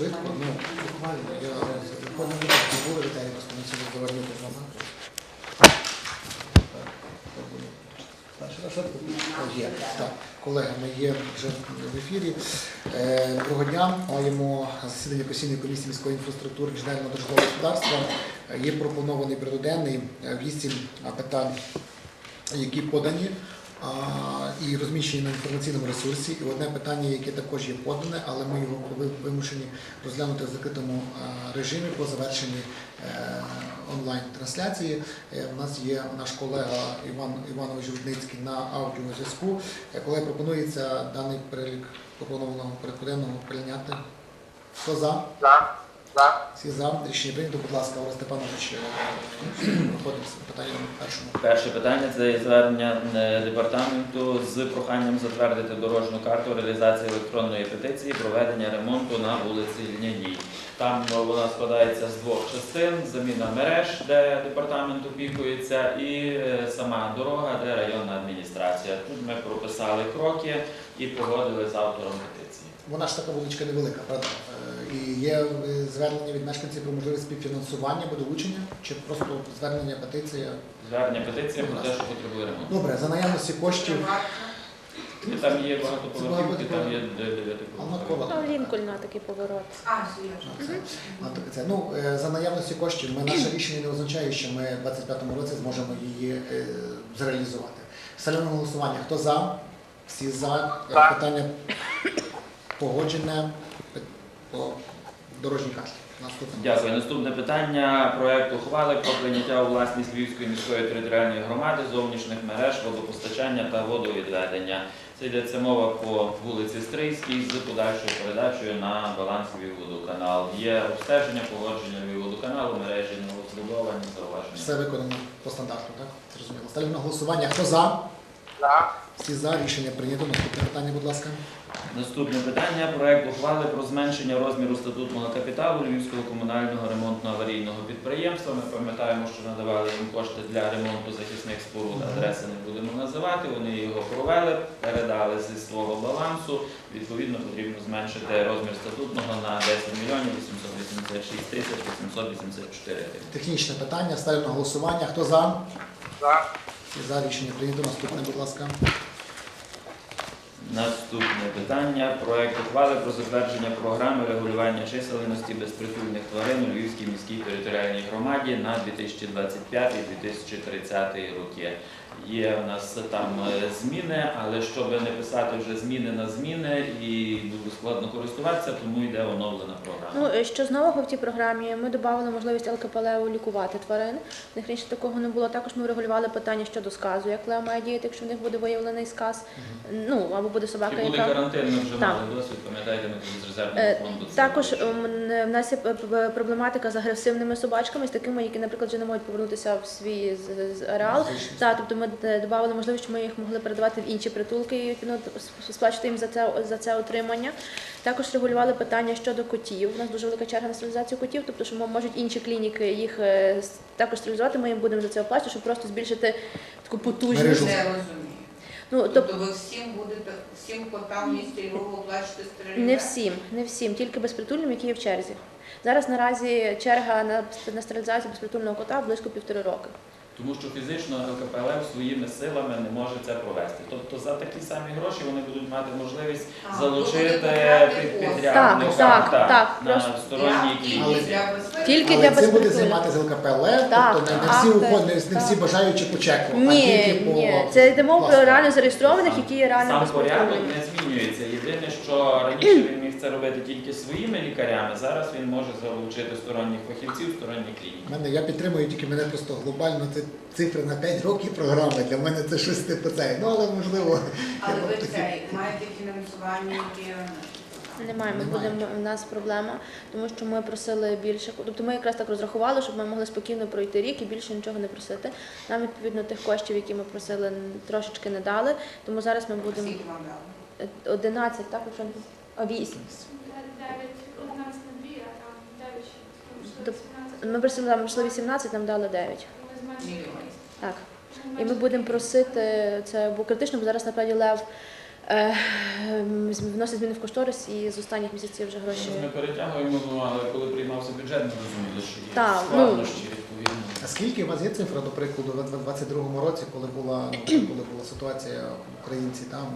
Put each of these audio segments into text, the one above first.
швидко, ну, буквально, я виходимо не були, вітаю вас, ми сьогодні повернути з вами. Перший раз швидко? О, Є. Так, колеги, ми є вже в ефірі. Е, Доброго дня. Маємо засідання постійної комісії міської інфраструктури інженерного державного господарства. Е, Є пропонований порядок вісім питань, які подані і розміщені на інформаційному ресурсі. І одне питання, яке також є подане, але ми його вимушені розглянути в закритому режимі по завершенні е, онлайн-трансляції. Е, У нас є наш колега Іван Іванович Рудницький на аудіозв'язку. Е, Коли пропонується даний перелік пропонованого порядку прийняти. Хто за? За. Всі за. Рішення прийнято. Будь ласка, Олег Степанович, е, проходимо з питанням першому. Перше питання це є звернення е, департаменту з проханням затвердити дорожню карту реалізації електронної петиції проведення ремонту на вулиці Льняній. Там е, вона складається з двох частин: заміна мереж, де департамент опікується, і е, сама дорога, де районна адміністрація. Тут ми прописали кроки і погодили з автором петиції. Вона ж така вуличка невелика, правда? І є звернення від мешканців про можливість співфінансування або долучення, чи просто звернення, петиція. Звернення петиції про те, що потребує ремонту. Добре, за наявності коштів. І там є багатоповерхівки, там є дев'ятиповерхівки. Ну, Лінкольна такий поворот. А, це- а, так це. Ну, е, за наявності коштів, ми, наше рішення не означає, що ми в 25-му році зможемо її е, зреалізувати. Ставлю на голосування. Хто за? Всі за. Е, Питання погоджене по дорожній карті. Наступне. Дякую. Наступне питання. Проект ухвали про прийняття у власність Львівської міської територіальної громади зовнішніх мереж водопостачання та водовідведення. Це йдеться мова по вулиці Стрийській з подальшою передачею на баланс Львівводоканал. Є обстеження, погодження Львівводоканалу, мережі новозбудовані, зауваження. Все виконано по стандарту, так? Зрозуміло. Ставлю на голосування. Хто за? За. Всі за. Рішення прийнято. Наступне питання, будь ласка. Наступне питання. Проект ухвали про зменшення розміру статутного капіталу Львівського комунального ремонтно-аварійного підприємства. Ми пам'ятаємо, що надавали їм кошти для ремонту захисних споруд. Адреси не будемо називати. Вони його провели, передали зі свого балансу. Відповідно, потрібно зменшити розмір статутного на 10 мільйонів 886 тисяч 884 гривень. Технічне питання. Ставлю на голосування. Хто за? За. За. Рішення прийнято. Наступне, будь ласка. Наступне питання. Проект ухвали про затвердження програми регулювання чисельності безпритульних тварин у Львівській міській територіальній громаді на 2025-2030 роки. Є у нас там е, зміни, але щоб не писати вже зміни на зміни і дуже складно користуватися, тому йде оновлена програма. Ну, е, що з нового в тій програмі, ми додали можливість ЛКПЛЕУ лікувати тварин. В них раніше такого не було. Також ми врегулювали питання щодо сказу, як Лео має діяти, якщо в них буде виявлений сказ. Ну, або буде собака, І були яка... карантин, ми вже Так. мали досвід, пам'ятаєте, ми тут з резервного Е, фонду. це Також ем, в нас є п- п- проблематика з агресивними собачками, з такими, які, наприклад, вже не можуть повернутися в свій з- з- ареал. Так, тобто ми д- додали можливість, що ми їх могли передавати в інші притулки і відповідно с- сплачувати їм за це за це отримання. Також регулювали питання щодо котів. У нас дуже велика черга на стерилізацію котів, тобто що м- можуть інші клініки їх е, с- також стерилізувати. Ми їм будемо за це оплачувати, щоб просто збільшити таку потужність. Мережу. Не розумію. Ну тобто Тобто ви всім будете, всім котам місті Львова оплачувати стерилізацію? не всім, не всім, тільки безпритульним, які є в черзі. Зараз наразі черга на, на стерилізацію безпритульного кота близько півтори роки. Тому що фізично ЛКПЛ своїми силами не може це провести. Тобто за такі самі гроші вони будуть мати можливість А, залучити під- підрядника Так, так, так, на просто сторонній Тільки для? Тільки Але для цим буде займатися ЛКПЛ, Так, тобто не, не всі уходні, не всі бажаючи по чеку, а Ні, тільки по ні, це йде мова про реально зареєстрованих, які є реально Сам порядок не змінюється. Єдине, що раніше він міг це робити тільки своїми лікарями, зараз він може залучити сторонніх фахівців, сторонні клініки. Мене я підтримую тільки мене просто глобально це цифри на 5 років програми. Для мене це щось типу цей. Ну але можливо. Але ви такі- цей, маєте фінансування. Немає, ми Немає. будемо у нас проблема, тому що ми просили більше. Тобто ми якраз так розрахували, щоб ми могли спокійно пройти рік і більше нічого не просити. Нам відповідно тих коштів, які ми просили, трошечки не дали. Тому зараз ми будемо Скільки вам дали? е, 11, так якщо не- а 8. 9, 11 на 2, а там 9, Доп- Ми просили нам просили 18, нам дали 9. Мільйонів. Так. І ми будемо просити це, бо критично, бо зараз насправді лев Е, Вносить зміни в кошторис і з останніх місяців вже гроші. Ми перетягуємо, ну, але коли приймався бюджет, ми розуміли, що є ну. складнощі відповідно. А скільки у вас є цифра, до прикладу, в 22-му році, коли була, ну, коли була ситуація, українці там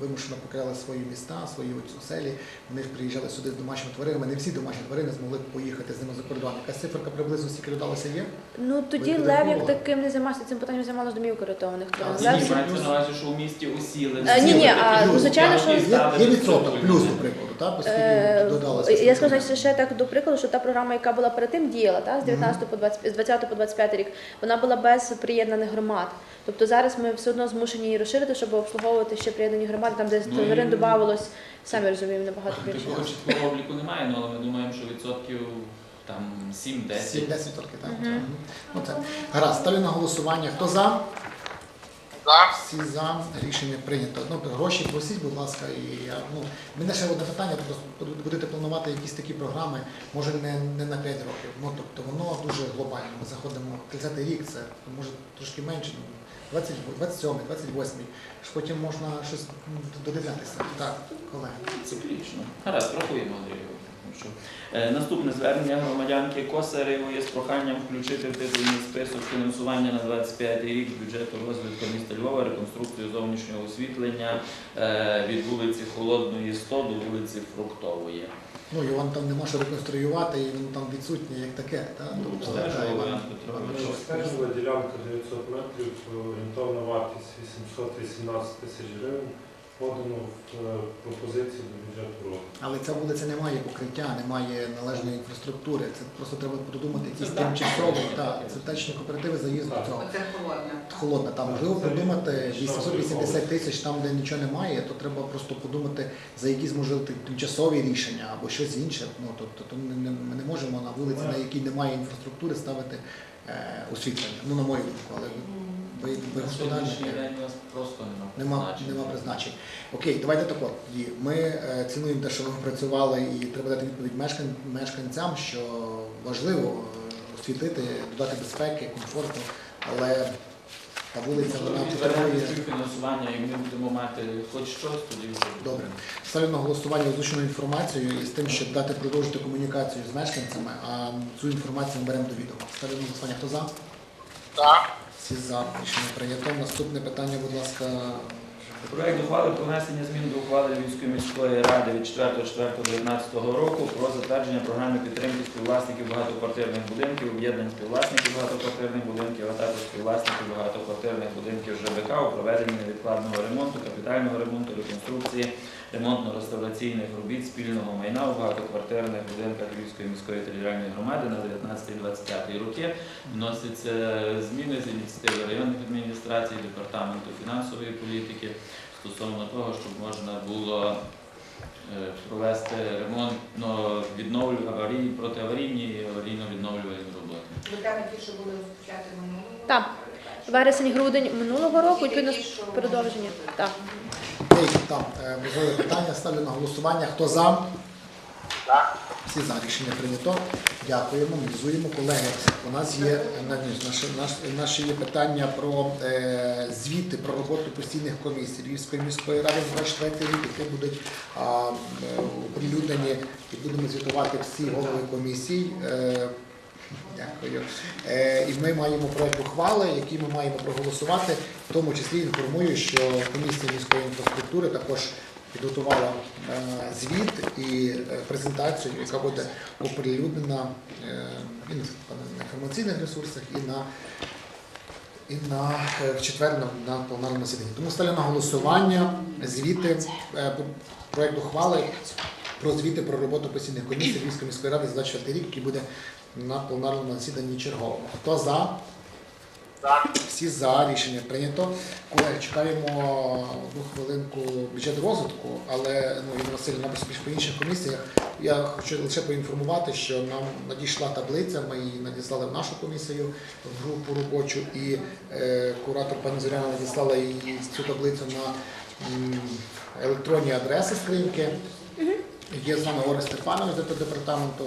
вимушено покидали свої міста, свої оселі, вони ж приїжджали сюди з домашніми тваринами, не всі домашні тварини змогли поїхати з ними за кордон. Якась циферка приблизно скільки додалося є? Ну тоді Ви Лев як таким не займався цим питанням, займалася домівка рятованих тварин. Ні, ні, мається на увазі, що у місті усіли. Е, ні, ні, а, звичайно, що- Є, є відсоток, плюс, до прикладу, так? Оскільки Е, додалося. Я скажу що ще так до прикладу, що та програма, яка була перед тим діяла, та, з 19 по 20, з 20 по 25 рік, вона була без приєднаних громад. Тобто зараз ми все одно змушені її розширити, щоб обслуговувати ще приєднані громади, там де Ну, тварин додавалось, самі розуміємо, набагато більше. Такого чіткого обліку немає, ну, але ми думаємо, що відсотків там 7-10. 7-10 тільки, так? Мгм. Мгм. Ну, це. Гаразд, ставлю на голосування. Хто за? За. Всі за рішення прийнято. Ну, гроші просіть, будь ласка, і я ну мене ще одне питання. Просто будете планувати якісь такі програми, може не, не на 5 років. Ну тобто воно дуже глобально. Ми заходимо 30-й рік, це може трошки менше. ну, 20, 27, 28, потім можна щось додивлятися. Так, колеги. Циклічно. Гаразд, рахуємо, Андрію. Що, е, Наступне звернення громадянки Косаревої з проханням включити в титульний список фінансування на 25 рік бюджету розвитку міста Львова реконструкцію зовнішнього освітлення е, від вулиці Холодної 100 до вулиці Фруктової. Ну Іван там нема що реконструювати, і він там відсутнє як таке. Так? Ну, Тобто, Іван Петрович. Стежила ділянка 900 метрів, орієнтовна вартість 818 тисяч гривень. Подано в е, пропозицію до бюджету року. Але ця вулиця не має покриття, немає належної інфраструктури. Це просто треба придумати якісь Це тимчасові. Так, це кооперативи заїзду цього. Оце холодне. Холодна, там можливо Це придумати 880 тисяч там, де нічого немає, то треба просто подумати за якісь можливо тимчасові рішення або щось інше. Ну тобто то ми не, ми не можемо на вулиці, на якій немає інфраструктури, ставити е, освітлення. Ну на мою думку, але нас просто нема Нема, призначення. нема призначень. Окей, давайте так от. Ми е, цінуємо те, що ви працювали, і треба дати відповідь мешкан, мешканцям, що важливо е, освітлити, додати безпеки, комфорту, але та вулиця вона потребує. Звернемо співфінансування, і ми будемо мати хоч щось, тоді вже Добре. Ставлю на голосування озвучену інформацію і з тим, щоб дати продовжити комунікацію з мешканцями, а цю інформацію ми беремо до відома. Ставлю на голосування. Хто за? За. Всі за. Рішення прийнято. Наступне питання, будь ласка. Проект ухвали про внесення змін до ухвали Львівської міської ради від 4.4.19 року про затвердження програми підтримки співвласників багатоквартирних будинків, об'єднань співвласників багатоквартирних будинків, а також співвласників багатоквартирних будинків ЖБК у проведенні невідкладного ремонту, капітального ремонту, реконструкції, ремонтно-реставраційних робіт спільного майна у багатоквартирних будинках Львівської міської територіальної громади на 19-25 роки. Вносяться зміни з ініціативи районних адміністрацій, департаменту фінансової політики стосовно того, щоб можна було е, провести ремонтно відновлю аварії, протиаварійні і аварійно-відновлювальні роботи. Ви там ті, що були розпочати минулого? Так. Вересень-грудень минулого року, відповідно, продовження. Так. Там е, питання ставлю на голосування. Хто за? Всі за рішення прийнято. Дякуємо, мобілізуємо. Колеги, у нас є наше, наші є питання про е, звіти про роботу постійних комісій Львівської міської ради на 24 рік, які будуть е, оприлюднені і будемо звітувати всі голови комісій. Е, Дякую. Е, і ми маємо проект ухвали, який ми маємо проголосувати. В тому числі інформую, що комісія міської інфраструктури також підготувала е, звіт і е, презентацію, яка буде оприлюднена е, і на інформаційних ресурсах, і на і на в четвер на, на пленарному засіданні. Тому ставлю на голосування звіти проект ухвали про звіти про роботу постійних комісій Львівської міської ради за 24 рік, який буде на пленарному засіданні черговому. Хто за? Всі за рішення прийнято. Колеги, чекаємо одну хвилинку бюджет розвитку, але ну Ірина Васильівна, мабуть, більш по інших комісіях. Я хочу лише поінформувати, що нам надійшла таблиця, ми її надіслали в нашу комісію в групу робочу, і е, куратор пані Зоряна надіслала її цю таблицю на електронні адреси скриньки. Є з вами Орест Степанович з департаменту.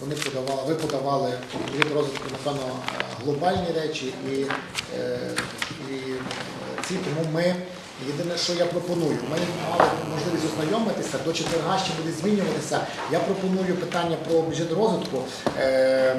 Вони подавали, ви подавали від розвитку, напевно, глобальні речі і, е, і ці, тому ми Єдине, що я пропоную, ми мали можливість ознайомитися, до четверга ще буде змінюватися. Я пропоную питання про бюджет розвитку. Е,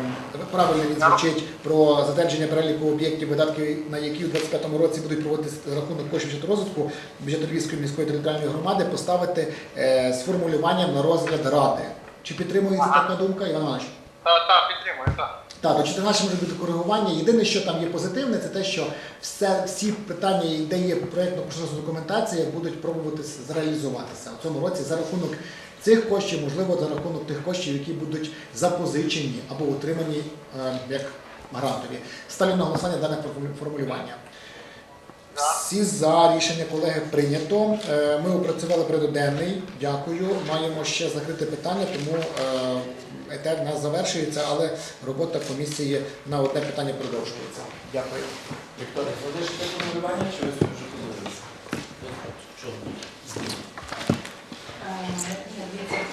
правильно він звучить про затвердження переліку об'єктів, видатки на які у 2025 році будуть проводитися за рахунок коштів бюджету розвитку бюджету Львівської міської територіальної громади, поставити е, з формулюванням на розгляд ради. Чи підтримується така думка, Іван Іванович? Так, так, підтримую, так. Так, до 14 може бути коригування. Єдине, що там є позитивне, це те, що все, всі питання, де є проєктно-поширена документація, будуть пробувати зреалізуватися у цьому році за рахунок цих коштів, можливо, за рахунок тих коштів, які будуть запозичені або отримані е, як грантові. Ставлю на голосування дане формулювання. Всі за рішення колеги прийнято. Е, Ми опрацювали передоденний. Дякую. Маємо ще закрите питання, тому е, етер нас завершується, але робота комісії на одне питання продовжується. Дякую. Вікторія, залишите формулювання, чи ви